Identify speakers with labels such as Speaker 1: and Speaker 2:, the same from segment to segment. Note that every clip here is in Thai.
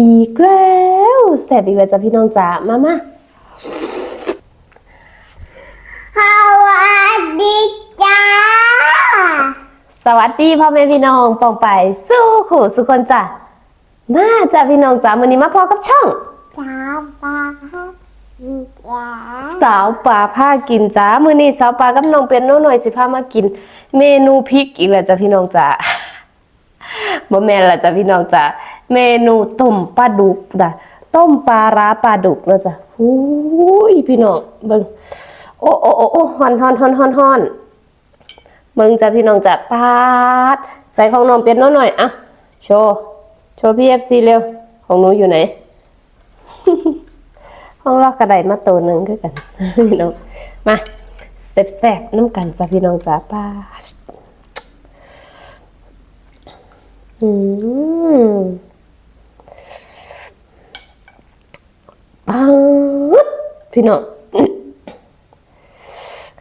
Speaker 1: อีกแล้วแสบอีกแล้วจ้ะพี่น้องจ๋ามามา
Speaker 2: สวัสดีจ้า
Speaker 1: สวัสดีพ่อแม่พี่น้องปองไปสู้ขู่สุคนจ้ะมาจ้ะพี่น้องจ๋าวันนี้มาพอกับช่อง
Speaker 2: จ้าปลาจ้า
Speaker 1: สาวปลาผ้ากินจ้ามื้อนี้สาวปลากับน้องเป็นโน้หน่อยสิพามากิน เมนูพริกอีกแล้วจ้ะพี่น้องจ๋าบ่แม่นละจ้ะพี่น้องจ๋า เมนูต้มปลาดุกจ้ะต้มปลาร้าปลาดุกเนาะจ้ะหูยพี่น้องเบิ่งโอ้โอ้โอ้โอ้ฮอนฮอนฮอนฮอนฮอนเบิ่งจ้ะพี่น้องจ๋าปาดใส่ของน้องเป็นโน้หน่อยอะโชว์โชว์พี่ FC เร็วของหนูอยู่ไหนห้องลอกกระไดมาตัวหนึ่งคือกันพี่น้องมาแซ่บน้ำกันจ้ะพี่น้องจ้าป้าอืมป๊าด พี่น้อง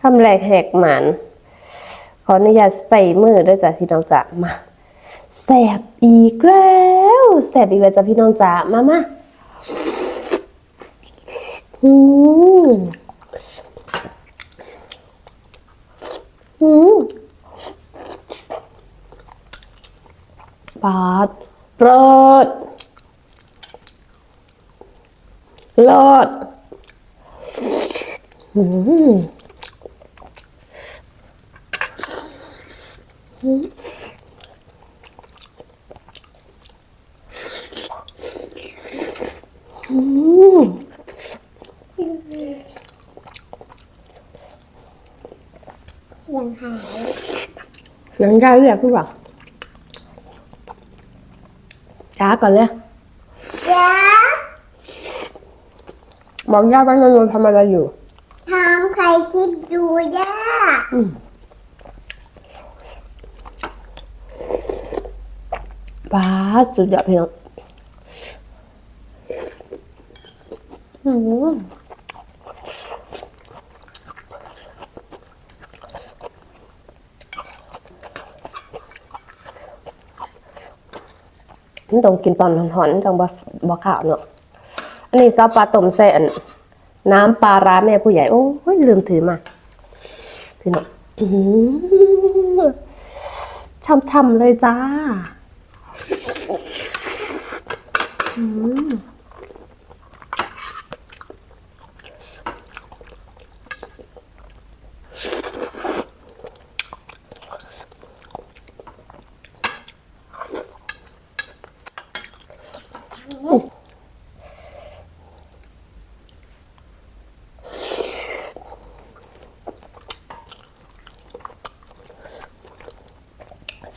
Speaker 1: คำแรกแหกหมันขออนุญาตใส่มือด้วยจ้ะพี่น้องจ๋ามาแสบอีกแล้วแสบอีกแล้วจ้ะพี่น้องจ๋ามามาอืมอืมปาดเปิดเลิศอืม อืม
Speaker 2: ยังหาย
Speaker 1: เสียงยายเรียกพี่บอก ทำ
Speaker 2: ใครคิดดูย่า
Speaker 1: ป้าสุดยอดเพี่น้องอืมต้องกินตอนหอนๆจังบ่บ่ขาวเนาะ อันนี้ซอสปลาต้มใส่อัน น้ำปลาร้าแม่ผู้ใหญ่ โอ้ยลืมถือมาพี่น้องอื้อหือช่ำๆเลยจ้า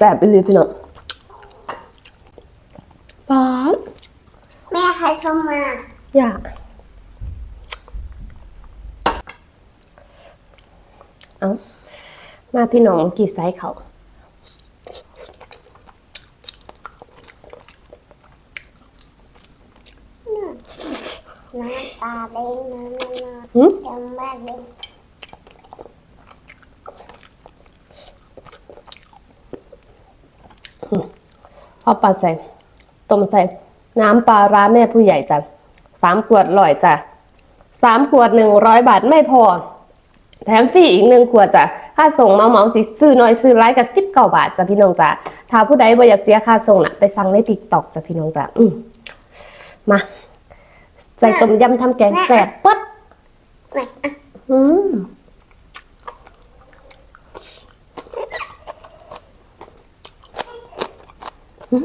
Speaker 1: แซ่บไปเลยพี่น้องป๊าด
Speaker 2: แม่ใครเข้ามา
Speaker 1: อยากเอามาพี่น้องกี่ไซส์เขา
Speaker 2: น้ำตาเด้งน้ำน้ำ
Speaker 1: หืม
Speaker 2: จำแม่เด้ง
Speaker 1: เอาปลาใส่ต้มใส่น้ำปลาร้าแม่ผู้ใหญ่จ้ะสามขวดร้อยจ้ะสามขวดหนึ่งร้อยบาทไม่พอ แถมฟรีอีกหนึ่งขวดจ้ะค่าส่งเมาเมาสิซื้อน้อยซื้อร้ายกับสิบเก้าบาทจ้ะพี่น้องจ้ะถ้าผู้ใดบ่อยากเสียค่าส่งน่ะไปสั่งในติ๊กต็อกจ้ะพี่น้องจ้ะอืมมาใส่ต้มยำทำแกงแซ่บปึ๊ด
Speaker 2: แม่อะ
Speaker 1: อืม อืม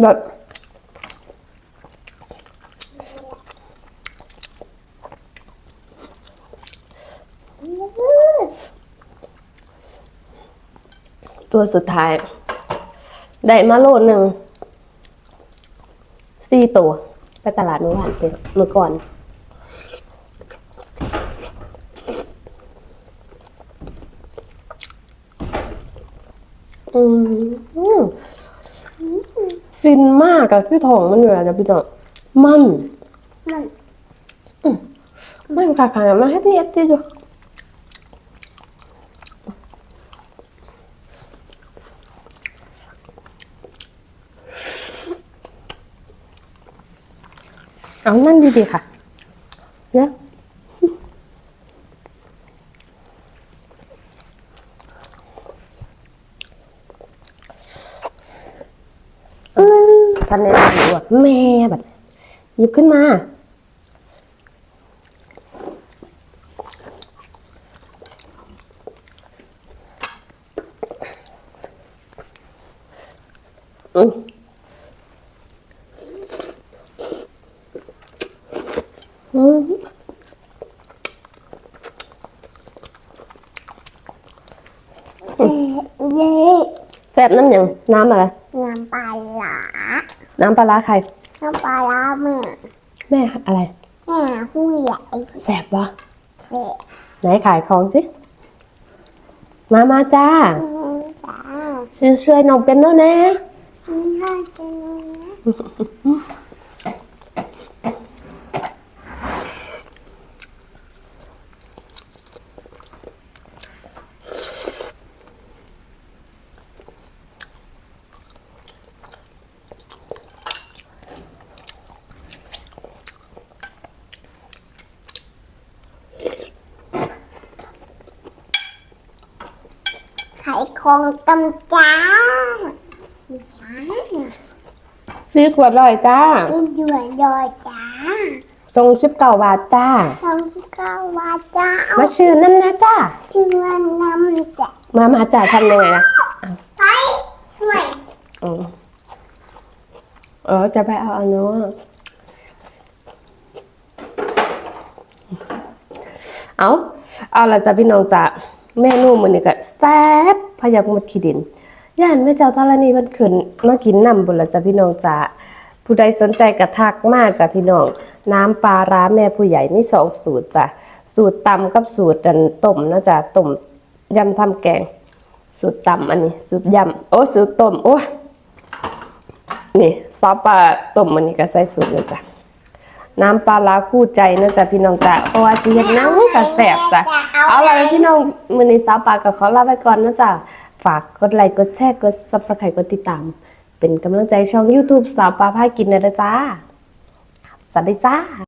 Speaker 1: แบบตัวสุดท้าย ได้มาโลหนึ่ง สี่ตัว ไปตลาดเมื่อวานเป็นเมื่อก่อน อืมฟินมากอะคือทองมันอยู่แล้วจะพี่น้องมัน
Speaker 2: นั่น
Speaker 1: มันกากๆมาให้พี่เอฟซีดู เอานั่งดีๆค่ะเยอะทันเนะนำอยู่ะแม่แบบหยิบขึ้นมา อืมอืม
Speaker 2: เย้
Speaker 1: แซ่บน้ำหยังน้ำอะไร
Speaker 2: น้ำปลาหลา
Speaker 1: น้ำปลาร้าใคร
Speaker 2: น้ำปลาร้าแม่
Speaker 1: แม่อะไร
Speaker 2: แม่ผู้ใหญ่
Speaker 1: แซ่บวะ
Speaker 2: เสร็จ
Speaker 1: ไหนขายของสิมามาจ้า
Speaker 2: จ้า
Speaker 1: ช่วยช่วยน้องเป็นโน่นนะ
Speaker 2: ไม่ได้จังเลยไข่ของตำจ้าไม่ใช่
Speaker 1: ซื้อขวดลอยจ้า
Speaker 2: กินหยวนยอยจ้า
Speaker 1: ทรงชิบเก่าบาทจ้า
Speaker 2: สองสิบเก้าวาจ้าเอา
Speaker 1: มาชื่อนั่นนะจ้า
Speaker 2: ชื่อว่าน้ำจ้ะ
Speaker 1: มามาจ้าทำยังไงนะ
Speaker 2: ไปช่วย
Speaker 1: อ๋อเออจะไปเอาอันนู้นเอาเอาละจ้ะพี่น้องจ้ะ เมนูมันนี่ก็แซ่บพยักหมดขี้ดินย่านแม่เจ้าธรณีเพิ่นขึ้นมากินน้ำบุญละจ้ะพี่น้องจ้ะผู้ใดสนใจกระทักมาจ้ะพี่น้อง น้ำปลาร้าแม่ผู้ใหญ่มีสองสูตรจ้ะสูตรตำกับสูตรดันต้มนะจ้ะต้มยำทำแกง สูตรตำอันนี้สูตรยำโอ้สูตรต้มโอ้นี่ซอสปลาต้มอันนี้ก็ใส่สูตรเลยจ้ะ น้ำปลาร้าคู่ใจนะจ๊ะพี่น้องจ้ะเพราะว่าสิเฮ็ดนังก็แสบจ้ะเอาล่ะพี่น้องมื้อนี้สาวปากกับขอลาไปก่อนนะจ๊ะฝากกดไลค์กดแชร์กด Subscribe กดติดตาม เป็นกำลังใจช่อง YouTube สาวปาพากินนะจ้ะสวัสดีจ้า